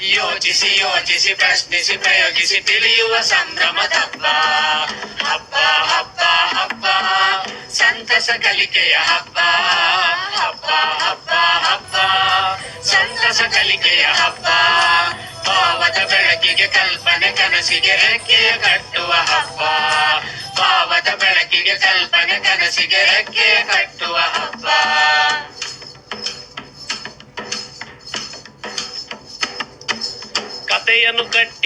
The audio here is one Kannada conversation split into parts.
ಯೋಚಿಸಿ ಯೋಚಿಸಿ ಪ್ರಶ್ನಿಸಿ ಪ್ರಯೋಗಿಸಿ ತಿಳಿಯುವ ಸಂಭ್ರಮದ ಹಬ್ಬ ಹಬ್ಬ ಹಬ್ಬ ಹಬ್ಬ ಸಂತಸ ಕಲಿಕೆಯ ಹಬ್ಬ ಹಬ್ಬ ಹಬ್ಬ ಹಬ್ಬ ಸಂತಸ ಕಲಿಕೆಯ ಹಬ್ಬ ಭಾವದ ಬೆಳಕಿಗೆ ಕಲ್ಪನೆ, ಕನಸಿಗೆ ರೆಕ್ಕೆಯ ಕಟ್ಟುವ ಹಬ್ಬ ಭಾವದ ಬೆಳಕಿಗೆ ಕಲ್ಪನೆ, ಕನಸಿಗೆ ರೆಕ್ಕೆಯ ಕಟ್ಟುವ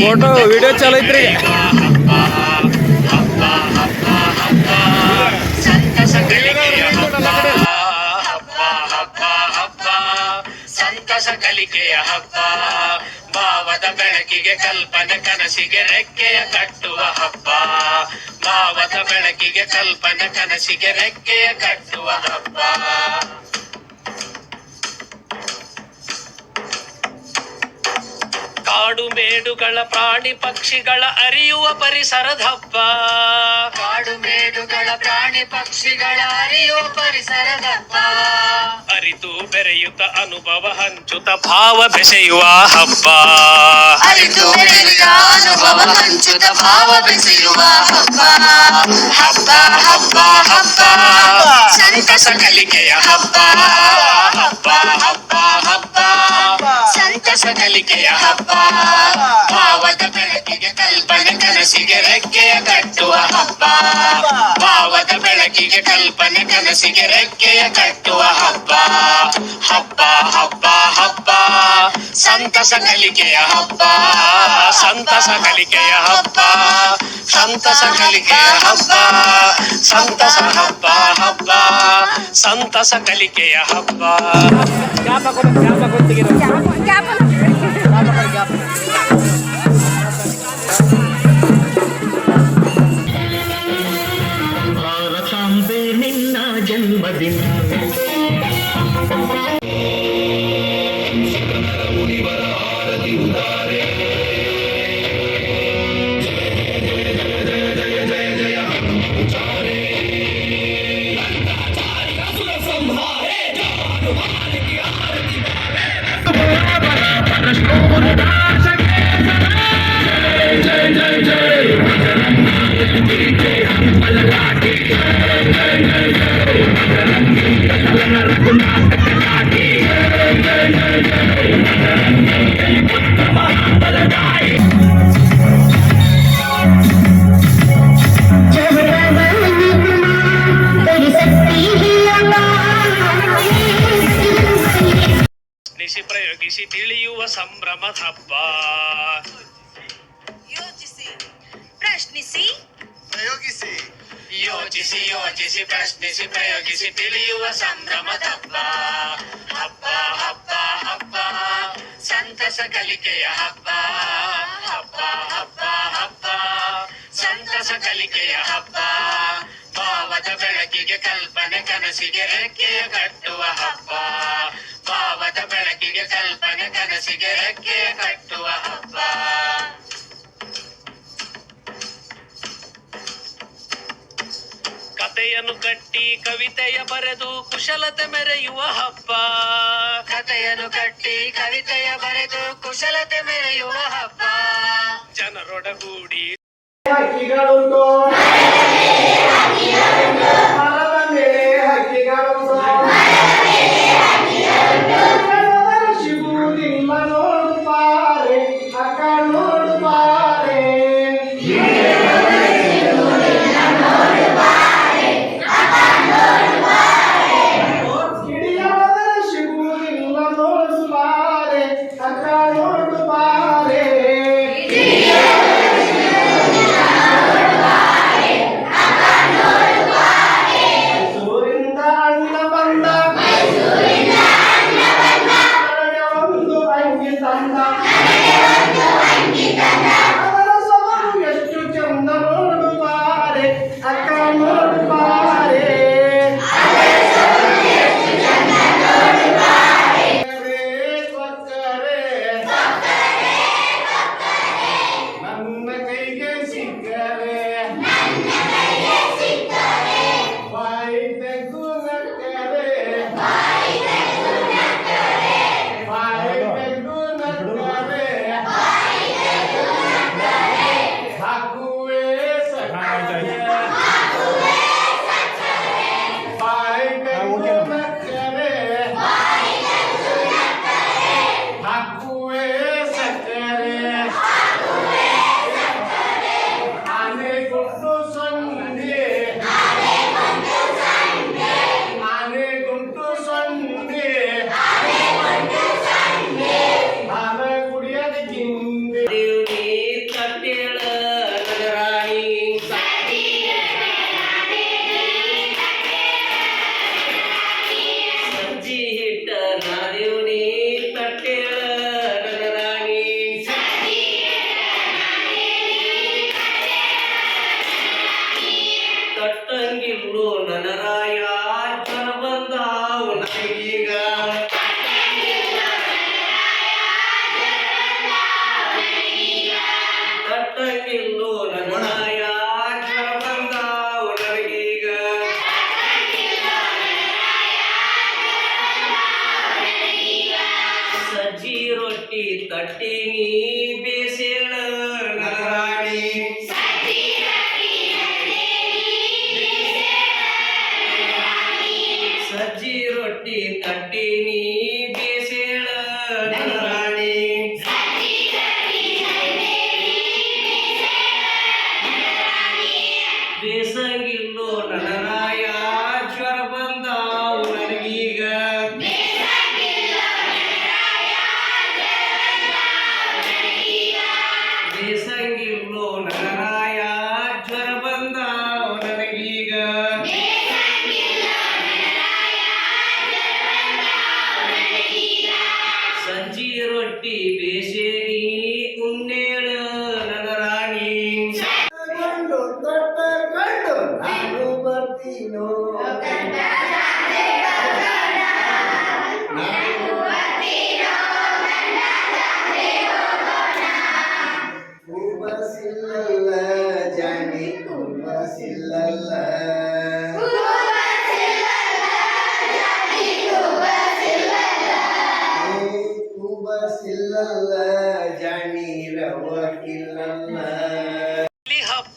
ಫೋಟೋ ವಿಡಿಯೋ ಚಲೋ ಐತ್ರಿ ಸಂತಸ ಕಲಿಕೆಯ ಹಬ್ಬ, ಭಾವದ ಬೆಳಕಿಗೆ ಕಲ್ಪನೆ, ಕನಸಿಗೆ ರೆಕ್ಕೆಯ ಕಟ್ಟುವ ಹಬ್ಬ. ಭಾವದ ಬೆಳಕಿಗೆ ಕಲ್ಪನೆ, ಕನಸಿಗೆ ರೆಕ್ಕೆಯ ಕಟ್ಟುವ ಹಬ್ಬ. ಕಾಡು ಮೇಡುಗಳ ಪ್ರಾಣಿ ಪಕ್ಷಿಗಳ ಅರಿಯುವ ಪರಿಸರದ ಹಬ್ಬ. ಕಾಡು ಮೇಡುಗಳ ಪ್ರಾಣಿ ಪಕ್ಷಿಗಳ ಅರಿಯುವ ಪರಿಸರದ ಅರಿತು ಬೆರೆಯುತ್ತ ಅನುಭವ ಹಂಚುತ್ತ ಭಾವ ಬೆಸೆಯುವ ಹಬ್ಬ ಅರಿತು ಬೆರೆಯುತ್ತ ಅನುಭವ ಹಂಚುತ್ತ ಭಾವ ಬೆಸೆಯುವ ಹಬ್ಬ ಹಬ್ಬ ಹಬ್ಬ ಹಬ್ಬ ಸಂತಸ ಕಲಿಕೆಯ ಹಬ್ಬ ಹಬ್ಬ ಹಬ್ಬ ಹಬ್ಬ ಸಂತಸ ಕಲಿಕೆಯ ಹಬ್ಬ ಭಾವದ ಬೆಳಕಿಗೆ ಕಲ್ಪನೆ ಕನಸಿಗೆ ರೆಕ್ಕೆಯ ಕಟ್ಟುವ ಹಬ್ಬ ಭಾವದ ಬೆಳಕಿಗೆ ಕಲ್ಪನೆ ಕನಸಿಗೆ ರೆಕ್ಕೆಯ ಕಟ್ಟುವ ಹಬ್ಬ ಹಬ್ಬ ಹಬ್ಬ ಹಬ್ಬ. ಸಂತಸ ಕಲಿಕೆಯ ಹಬ್ಬ ಸಂತಸ ಕಲಿಕೆಯ ಹಬ್ಬ. ಸಂತಸ ಕಲಿಕೆಯ ಹಬ್ಬ ಸಂತಸ ಹಬ್ಬ ಹಬ್ಬ. ಸಂತಸ ಕಲಿಕೆಯ ಹಬ್ಬ. मुनिवर आरति उतारे I'm ಪ್ರಯೋಗಿಸಿ ತಿಳಿಯುವ ಸಂಭ್ರಮದ ಹಬ್ಬ ಯೋಚಿಸಿ ಪ್ರಶ್ನಿಸಿ ಪ್ರಯೋಗಿಸಿ ಯೋಚಿಸಿ ಯೋಚಿಸಿ ಪ್ರಶ್ನಿಸಿ ಪ್ರಯೋಗಿಸಿ ತಿಳಿಯುವ ಸಂಭ್ರಮದ ಹಬ್ಬ ಹಬ್ಬ ಹಬ್ಬ ಹಬ್ಬ ಸಂತಸ ಕಲಿಕೆಯ ಹಬ್ಬ ಹಬ್ಬ ಹಬ್ಬ ಹಬ್ಬ ಸಂತಸ ಕಲಿಕೆಯ ಹಬ್ಬ ಭಾವದ ಬೆಳಕಿಗೆ ಕಲ್ಪನೆ ಕನಸಿಗೆ ರೆಕ್ಕೆಯ ಕಟ್ಟುವ ಹಬ್ಬ ಭಾವದ ಬೆಳಕಿಗೆ ಕಲ್ಪನೆ ಕನಸಿಗೆ ರೆಕ್ಕೆ ಕಟ್ಟುವ ಹಬ್ಬ. ಕಥೆಯನ್ನು ಕಟ್ಟಿ ಕವಿತೆಯ ಬರೆದು ಕುಶಲತೆ ಮೆರೆಯುವ ಹಬ್ಬ. ಕಥೆಯನ್ನು ಕಟ್ಟಿ ಕವಿತೆಯ ಬರೆದು ಕುಶಲತೆ ಮೆರೆಯುವ ಹಬ್ಬ. ಜನರೊಡಗೂಡಿ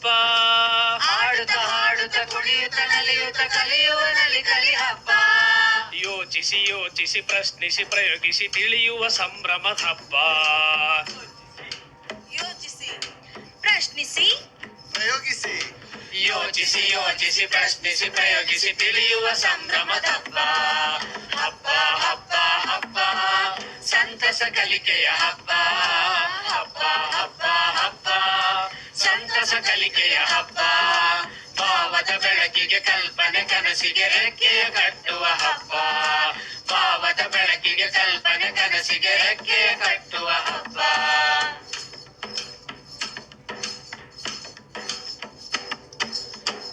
ಹಬ್ಬ. ಹಾಡುತ್ತ ಹಾಡುತ್ತ ಕುಣಿಯುತ್ತ ನಲಿಯುತ್ತ ಕಲಿಯುವ ನಲಿ ಕಲಿ ಹಬ್ಬ ಯೋಚಿಸಿ ಯೋಚಿಸಿ ಪ್ರಶ್ನಿಸಿ ಪ್ರಯೋಗಿಸಿ ತಿಳಿಯುವ ಸಂಭ್ರಮದ ಹಬ್ಬ. ಯೋಚಿಸಿ ಪ್ರಶ್ನಿಸಿ. ಪ್ರಯೋಗಿಸಿ. ಯೋಚಿಸಿ ಯೋಚಿಸಿ ಪ್ರಶ್ನಿಸಿ ಪ್ರಯೋಗಿಸಿ ತಿಳಿಯುವ ಸಂಭ್ರಮದ ಹಬ್ಬ. ಹಬ್ಬ ಹಬ್ಬ ಹಬ್ಬ. ಸಂತಸ ಕಲಿಕೆಯ ಹಬ್ಬ. ಹಬ್ಬ ಹಬ್ಬ ಹಬ್ಬ. ಸಂತಸ ಕಲಿಕೆಯ ಹಬ್ಬ. ಭಾವದ ಬೆಳಕಿಗೆ ಕಲ್ಪನೆ ಕನಸಿಗೆ ರೆಕ್ಕೆಯ ಕಟ್ಟುವ ಹಬ್ಬ. ಭಾವದ ಬೆಳಕಿಗೆ ಕಲ್ಪನೆ ಕನಸಿಗೆ ರೆಕ್ಕೆಯ ಕಟ್ಟುವ ಹಬ್ಬ.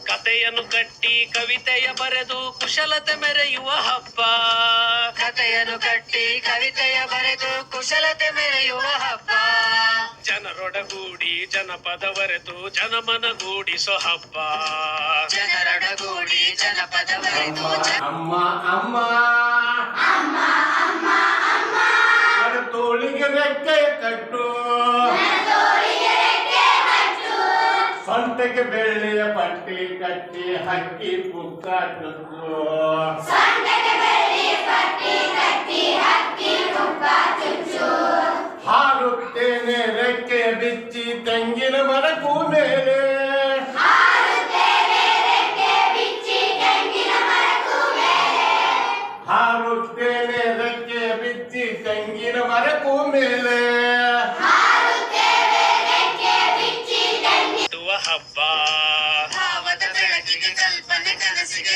ಕಥೆಯನ್ನು ಕಟ್ಟಿ ಕವಿತೆಯ ಬರೆದು ಕುಶಲತೆ ಮೆರೆಯುವ ಹಬ್ಬ. ಕಥೆಯನ್ನು ಕಟ್ಟಿ ಕವಿತೆಯ ಬರೆದು ಕುಶಲತೆ ಮೆರೆಯುವ ಹಬ್ಬ. ಜನರೊಡಗೂಡಿ ಜನಪದವರೆತು ಬರೆದು ಜನಮನಗೂಡಿಸೋ ಹಬ್ಬ ಜನರೊಡಗೂಡಿ ಜನಪದ ಅಮ್ಮ ಅಮ್ಮ. ಅಮ್ಮ ಅಮ್ಮ ನನ್ನ ತೋಳಿಗೆ ರೆಕ್ಕೆ ಕಟ್ಟು ಸೊಂಟಕ್ಕೆ ಬೆಳ್ಳಿಯ ಪಟ್ಟಿ ಕಟ್ಟಿ ಹಕ್ಕಿ ಪುಕ್ಕ ಚುಚ್ಚು ಹಾರುತ್ತೇನೆ ರೆಕ್ಕೆ ಬಿಚ್ಚಿ ತೆಂಗಿನ ಮರಕ್ಕೂ ಮೇಲೆ. ಹಾರುತ್ತೇನೆ ರೆಕ್ಕೆ ಬಿಚ್ಚಿ ತೆಂಗಿನ ಮರಕ್ಕೂ ಮೇಲೆ. ಹಬ್ಬ. ಕಲ್ಪನೆ ಕನಸಿಗೆ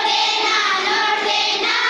ordenar, ordenar.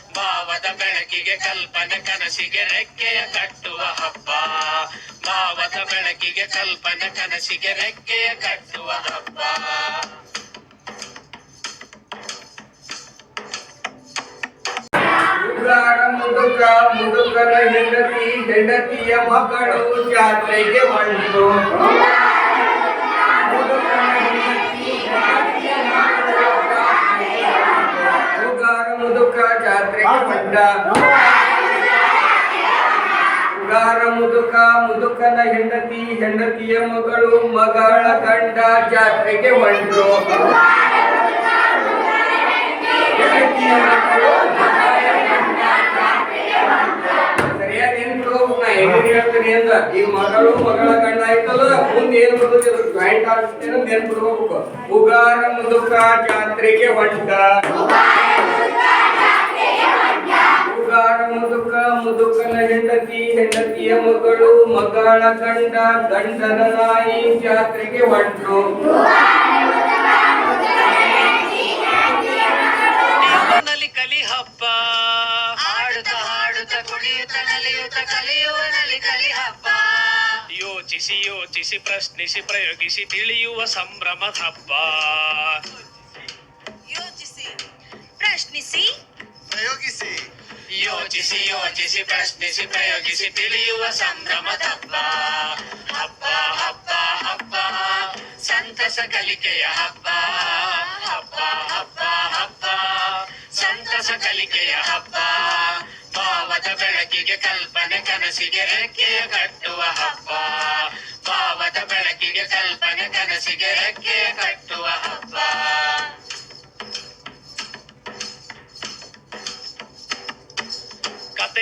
ಭಾವದ ಬೆಳಕಿಗೆ ಕಲ್ಪನೆ ಕನಸಿಗೆ ರೆಕ್ಕೆಯ ಕಟ್ಟುವ ಹಬ್ಬ. ಭಾವದ ಬೆಳಕಿಗೆ ಕಲ್ಪನೆ ಕನಸಿಗೆ ರೆಕ್ಕೆಯ ಕಟ್ಟುವ ಹಬ್ಬ. ಮುದುಕ, ಮುದುಕನ ಹೆಂಡತಿ, ಹೆಂಡತಿಯ ಮಕ್ಕಳು ಜಾತ್ರೆಗೆ ಬಂತು. ಬಂದ ಉಗಾರ ಮುದುಕ, ಮುದುಕನ ಹೆಂಡತಿ, ಹೆಂಡತಿಯ ಮಗಳು, ಮಗಳ ಗಂಡ, ಜಾತ್ರೆಗೆ ಏನೇನ್ ಹೇಳ್ತೀನಿ ಈಗ ಮಗಳು, ಮಗಳ ಗಂಡ ಆಯ್ತಲ್ಲ, ಮುಂದೆ ಏನ್ ಬರ್ತದೆ ಜಾಯಿಂಟ್ ಆಗ್ತೇನೆ ನೆನ್ಪಿಡ್ಬೇಕು ಉಗಾರ ಮುದುಕ ಜಾತ್ರೆಗೆ ಹೊಂಟ ಉಗಾರ ಮುದುಕ ಮುದುಕನ ಹೆಂಡತಿ ಹೆಂಡತಿಯ ಮಗಳು ಮಗಳ ಗಂಡ ಗಂಡನ ನಾಯಿ ಜಾತ್ರೆಗೆ ಹೊಂಟು ಕಲಿ ಹಬ್ಬ ಹಾಡುತ್ತ ಹಾಡುತ್ತ ಕುಣಿಯುತ್ತ ನಲಿಯುತ್ತ ಕಲಿಯುವ ನಲಿ ಕಲಿ ಹಬ್ಬ ಯೋಚಿಸಿ ಯೋಚಿಸಿ ಪ್ರಶ್ನಿಸಿ ಪ್ರಯೋಗಿಸಿ ತಿಳಿಯುವ ಸಂಭ್ರಮದ ಹಬ್ಬ ಯೋಚಿಸಿ ಪ್ರಶ್ನಿಸಿ ಪ್ರಯೋಗಿಸಿ. ಯೋಚಿಸಿ ಯೋಚಿಸಿ ಪ್ರಶ್ನಿಸಿ ಪ್ರಯೋಗಿಸಿ ತಿಳಿಯುವ ಸಂಭ್ರಮದ ಹಬ್ಬ ಹಬ್ಬ ಹಬ್ಬ ಹಬ್ಬ ಸಂತಸ ಕಲಿಕೆಯ ಹಬ್ಬ ಹಬ್ಬ ಹಬ್ಬ ಹಬ್ಬ ಸಂತಸ ಕಲಿಕೆಯ ಹಬ್ಬ ಭಾವದ ಬೆಳಕಿಗೆ ಕಲ್ಪನೆ ಕನಸಿಗೆ ರೆಕ್ಕೆಯ ಕಟ್ಟುವ ಹಬ್ಬ ಭಾವದ ಬೆಳಕಿಗೆ ಕಲ್ಪನೆ ಕನಸಿಗೆ ರೆಕ್ಕೆಯ ಕಟ್ಟುವ ಹಬ್ಬ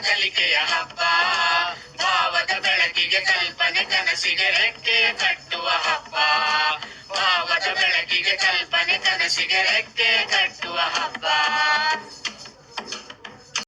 ಕಲಿಕೆಯ ಹಬ್ಬ. ಭಾವದ ಬೆಳಕಿಗೆ ಕಲ್ಪನೆ ಕನಸಿಗೆ ರೆಕ್ಕೆ ಕಟ್ಟುವ ಹಬ್ಬ. ಭಾವದ ಬೆಳಕಿಗೆ ಕಲ್ಪನೆ ಕನಸಿಗೆ ರೆಕ್ಕೆ ಕಟ್ಟುವ ಹಬ್ಬ.